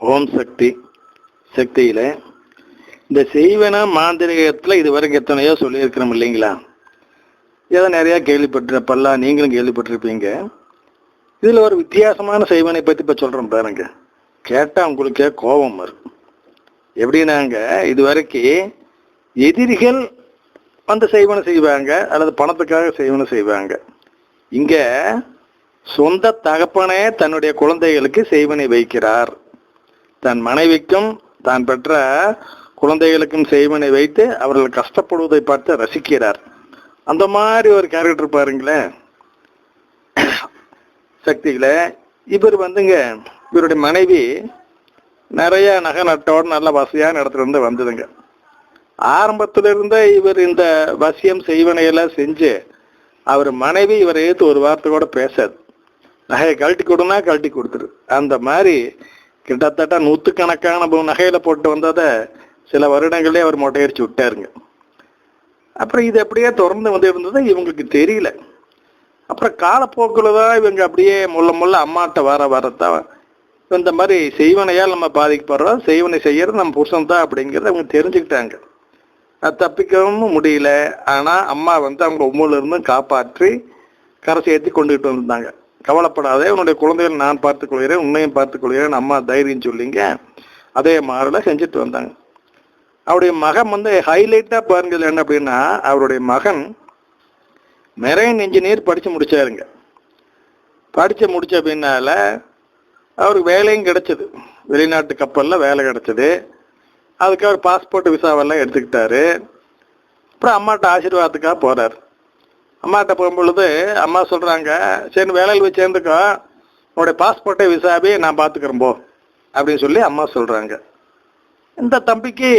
ஓம் சக்தி சக்தியில். இந்த செய்வன மாந்திரிகத்தில் இது வரைக்கும் எத்தனையோ சொல்லியிருக்கிறோம் இல்லைங்களா? ஏதோ நிறையா கேள்விப்பட்டிருப்பல்லாம் நீங்களும் கேள்விப்பட்டிருப்பீங்க. இதில் ஒரு வித்தியாசமான செய்வனை பற்றி இப்போ சொல்கிறோம் பாருங்க. கேட்டால் உங்களுக்கே கோபம் வரும். எப்படின்னாங்க இது வரைக்கும் எதிரிகள் வந்து செய்வனை செய்வாங்க அல்லது பணத்துக்காக செய்வனை செய்வாங்க. இங்கே சொந்த தகப்பனே தன்னுடைய குழந்தைகளுக்கு செய்வனை வைக்கிறார். தன் மனைவிக்கும் தான் பெற்ற குழந்தைகளுக்கும் செய்வனை வைத்து அவர்கள் கஷ்டப்படுவதை பார்த்து ரசிக்கிறார். அந்த மாதிரி ஒரு கேரக்டர் பாருங்களேன் சக்திகள இவர் வந்துங்க இவருடைய மனைவி நிறைய நகை நட்டோட நல்ல வசதியான இடத்துல இருந்து வந்ததுங்க. ஆரம்பத்துல இருந்தே இவர் இந்த வசியம் செய்வனையெல்லாம் செஞ்சு அவர் மனைவி இவரை ஏற்று ஒரு வார்த்தை கூட பேசாது. நகையை கழட்டி கொடுனா கழட்டி கொடுத்துரு. அந்த மாதிரி கிட்டத்தட்ட நூற்றுக்கணக்கான நகையில் போட்டு வந்ததை சில வருடங்களே அவர் மொட்டையடிச்சு விட்டாருங்க. அப்புறம் இது அப்படியே தொடர்ந்து வந்து இருந்தது இவங்களுக்கு தெரியல. அப்புறம் காலப்போக்கில் தான் இவங்க அப்படியே முள்ள முள்ள அம்மாட்ட வர வரத்தான் இந்த மாதிரி செய்வனையால் நம்ம பாதிக்கப்படுறோம் செய்வனை செய்கிறது நம்ம புருஷன் தான் அப்படிங்கிறத அவங்க தெரிஞ்சுக்கிட்டாங்க. அது தப்பிக்கவும் முடியல. ஆனால் அம்மா வந்து அவங்க உம்முல காப்பாற்றி கரை சேர்த்து கொண்டுகிட்டு வந்தாங்க. கவலைப்படாதே உன்னுடைய குழந்தைகள் நான் பார்த்துக் கொள்கிறேன் உன்னையும் பார்த்துக் கொள்கிறேன் அம்மா தைரியம் சொல்லிங்க. அதே மாதிரில செஞ்சுட்டு வந்தாங்க. அவருடைய மகன் வந்து ஹைலைட்டா பாருங்க என்ன அப்படின்னா அவருடைய மகன் மெரைன் இன்ஜினியர் படிச்சு முடிச்சாருங்க. படிச்சு முடிச்ச பின்னால அவருக்கு வேலையும் கிடைச்சது. வெளிநாட்டு கப்பலில் வேலை கிடைச்சது. அதுக்கு அவர் பாஸ்போர்ட் விசாவெல்லாம் எடுத்துக்கிட்டாரு. அப்புறம் அம்மாட்ட ஆசீர்வாதத்துக்காக போறாரு. அம்மாட்ட போகும்பொழுது அம்மா சொல்கிறாங்க சரி வேலையில் போய் சேர்ந்துக்கோ. உன்னுடைய பாஸ்போர்ட்டை விசாவே நான் பார்த்துக்கிறேன் போ. அப்படின்னு சொல்லி அம்மா சொல்கிறாங்க இந்த தம்பிக்கு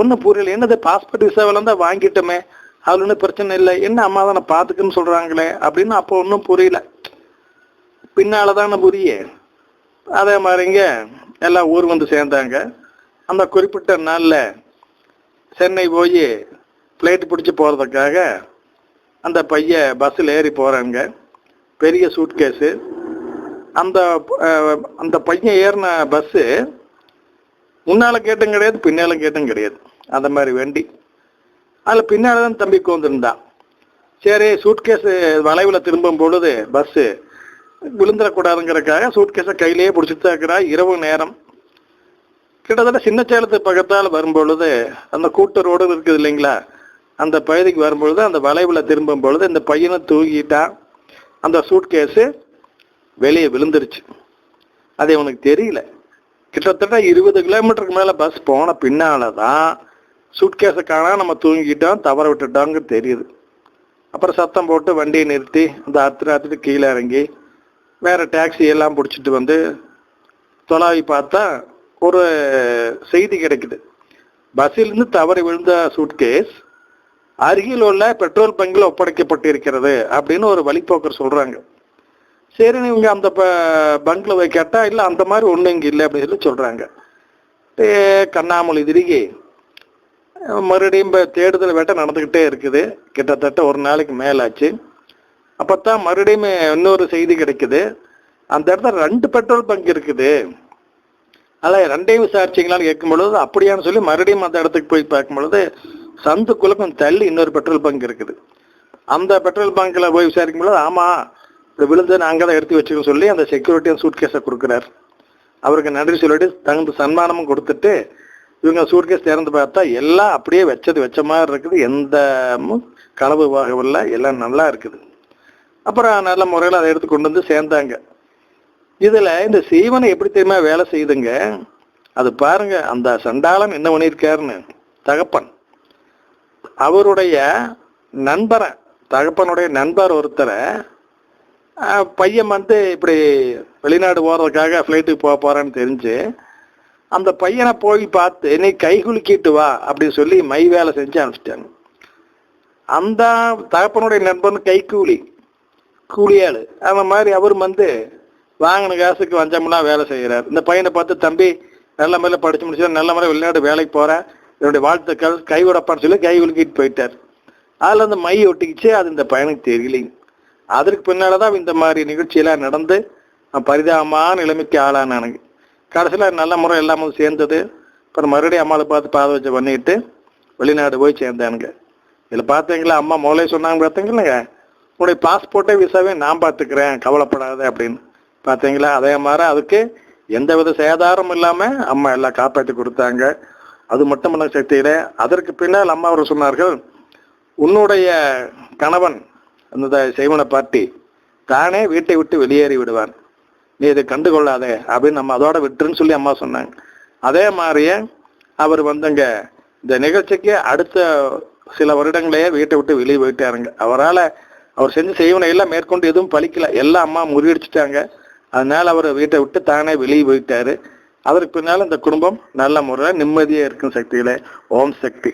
ஒன்றும் புரியல. என்னது பாஸ்போர்ட் விசாவில் இருந்தால் வாங்கிட்டோமே அதில் ஒன்றும் பிரச்சனை இல்லை. என்ன அம்மா தானே பார்த்துக்குன்னு சொல்கிறாங்களே அப்படின்னு அப்போ ஒன்றும் புரியல. பின்னால் தானே புரிய அதே மாதிரிங்க எல்லாம் ஊர் வந்து சேர்ந்தாங்க. அந்த குறிப்பிட்ட நாளில் சென்னை போய் ஃப்ளைட் பிடிச்சி போகிறதுக்காக அந்த பையன் பஸ்ஸில் ஏறி போகிறாங்க பெரிய சூட் கேஸு அந்த அந்த பையன் ஏறின பஸ்ஸு முன்னால் கேட்டும் கிடையாது பின்னாலும் கேட்டும் கிடையாது. அந்த மாதிரி வண்டி. அதில் பின்னால் தான் தம்பி கோந்துருந்தான் சரி சூட்கேஸு வளைவில் திரும்பும் பொழுது பஸ்ஸு விழுந்துடக்கூடாதுங்கிறதுக்காக சூட்கேஸை கையிலேயே பிடிச்சிட்டு இருக்கிறா. இரவு நேரம். கிட்டத்தட்ட சின்ன சேலத்து பக்கத்தால் வரும்பொழுது அந்த கூட்ட ரோடு இருக்குது இல்லைங்களா? அந்த பகுதிக்கு வரும்பொழுது அந்த வளைவில் திரும்பும் பொழுது இந்த பையனை தூக்கிட்டான் அந்த சூட்கேஸு வெளியே விழுந்துருச்சு. அது இவனுக்கு தெரியல. கிட்டத்தட்ட இருபது கிலோமீட்டருக்கு மேலே பஸ் போன பின்னால தான் சூட்கேஸை காணா நம்ம தூங்கிட்டோம் தவற விட்டுட்டோங்க தெரியுது. அப்புறம் சத்தம் போட்டு வண்டியை நிறுத்தி அந்த அத்து ராத்திரி கீழே இறங்கி வேற டாக்ஸி எல்லாம் பிடிச்சிட்டு வந்து தொலாவி பார்த்தா ஒரு செய்தி கிடைக்குது. பஸ்ஸிலிருந்து தவறி விழுந்த சூட்கேஸ் அருகில் உள்ள பெட்ரோல் பங்கில் ஒப்படைக்கப்பட்டிருக்கிறது அப்படின்னு ஒரு வழிப்போக்கர் சொல்கிறாங்க சரி இவங்க அந்த பங்கில் போய் கேட்டால் இல்லை அந்த மாதிரி ஒன்றும் இங்கே இல்லை அப்படின்னு சொல்லி சொல்கிறாங்க ஏ, கண்ணாமொழி திருகி மறுபடியும் இப்போ தேடுதல் வேட்டை நடந்துக்கிட்டே இருக்குது. கிட்டத்தட்ட ஒரு நாளைக்கு மேலாச்சு. அப்பதான் மறுபடியும் இன்னொரு செய்தி கிடைக்குது. அந்த இடத்துல ரெண்டு பெட்ரோல் பங்க் இருக்குது. அதில் ரெண்டையும் விசாரிச்சிங்களான்னு கேட்கும் பொழுது அப்படியான்னு சொல்லி மறுபடியும் அந்த இடத்துக்கு போய் பார்க்கும் பொழுது சந்துக்குள்ள கொஞ்சம் தள்ளி இன்னொரு பெட்ரோல் பங்க் இருக்குது. அந்த பெட்ரோல் பங்கில் போய் விசாரிக்கும் பொழுது ஆமாம் இப்படி விழுந்து நாங்கள் தான் எடுத்து வச்சுக்கோன்னு சொல்லி அந்த செக்யூரிட்டியும் சூட் கேஸை கொடுக்குறாரு. அவருக்கு நன்றி சொல்லிட்டு தகுந்த சன்மானமும் கொடுத்துட்டு இவங்க சூட் கேஸ் திறந்து பார்த்தா எல்லாம் அப்படியே வச்சது வச்ச மாதிரி இருக்குது. எந்த களவு வாகவில்லை. எல்லாம் நல்லா இருக்குது. அப்புறம் நல்ல முறையில் அதை எடுத்து கொண்டு வந்து சேர்ந்தாங்க. இதில் இந்த சீவனை எப்படி தெரியுமா வேலை செய்யுதுங்க? அது பாருங்க அந்த சண்டாளன் என்ன பண்ணியிருக்காருன்னு தகப்பன். அவருடைய நண்பரை தகப்பனுடைய நண்பர் ஒருத்தரை பையன் வந்து இப்படி வெளிநாடு போறதுக்காக ஃப்ளைட்டுக்கு போக போறான்னு தெரிஞ்சு அந்த பையனை போய் பார்த்து நீ கை குலுக்கிட்டு வா அப்படின்னு சொல்லி மை வேலை செஞ்சு அனுப்பிச்சிட்டாங்க. அந்த தகப்பனுடைய நண்பன் கை கூலி கூலியாள். அந்த மாதிரி அவர் வந்து வாங்கின காசுக்கு வஞ்சமெல்லாம் வேலை செய்கிறார் இந்த பையனை பார்த்து தம்பி நல்ல முறையில் படிச்சு முடிச்சு நல்ல முறை வெளிநாடு வேலைக்கு போகிறேன் என்னுடைய வாழ்த்துக்கள். கை உடப்பான்னு சொல்லி கை உலுக்கிட்டு போயிட்டார். அதில் அந்த மை ஒட்டிக்கிச்சு அது இந்த பயனுக்கு தெரியலைங்க அதற்கு பின்னாலதான் இந்த மாதிரி நிகழ்ச்சியெல்லாம் நடந்து பரிதாபமான நிலைமைக்கு ஆளானானுங்க கடைசியில் நல்ல முறை எல்லாமும் சேர்ந்தது. அப்புறம் மறுபடியும் அம்மாவை பார்த்து பாத வச்சு பண்ணிட்டு வெளிநாடு போய் சேர்ந்தானுங்க. இதில் பார்த்தீங்களா அம்மா முதலே சொன்னாங்க பார்த்தீங்களா? உங்களுடைய பாஸ்போர்ட்டே விசாவே நான் பார்த்துக்கிறேன் கவலைப்படாத அப்படின்னு. பார்த்தீங்களா? அதே மாதிரி அதுக்கு எந்த வித சேதாரம் இல்லாமல் அம்மா எல்லாம் காப்பாற்றி கொடுத்தாங்க. அது மட்டுமல்ல சக்தியில அதற்கு பின்னால் அம்மா அவர் சொன்னார்கள் உன்னுடைய கணவன் அந்த செய்வனை பார்ட்டி தானே வீட்டை விட்டு வெளியேறி விடுவான். நீ இதை கண்டுகொள்ளாதே அப்படின்னு நம்ம அதோட விட்டுருன்னு சொல்லி அம்மா சொன்னாங்க. அதே மாதிரியே அவர் வந்துங்க இந்த நிகழ்ச்சிக்கு அடுத்த சில வருடங்களே வீட்டை விட்டு வெளியே போயிட்டாருங்க. அவரால் அவர் செஞ்ச செய்வனை எல்லாம் மேற்கொண்டு எதுவும் பழிக்கல. எல்லாம் அம்மா முறியடிச்சிட்டாங்க. அதனால அவர் வீட்டை விட்டு தானே வெளியே போயிட்டாரு. அதற்கு பின்னால் இந்த குடும்பம் நல்ல முறையில் நிம்மதியாக இருக்கும் சக்திகளை ஓம் சக்தி.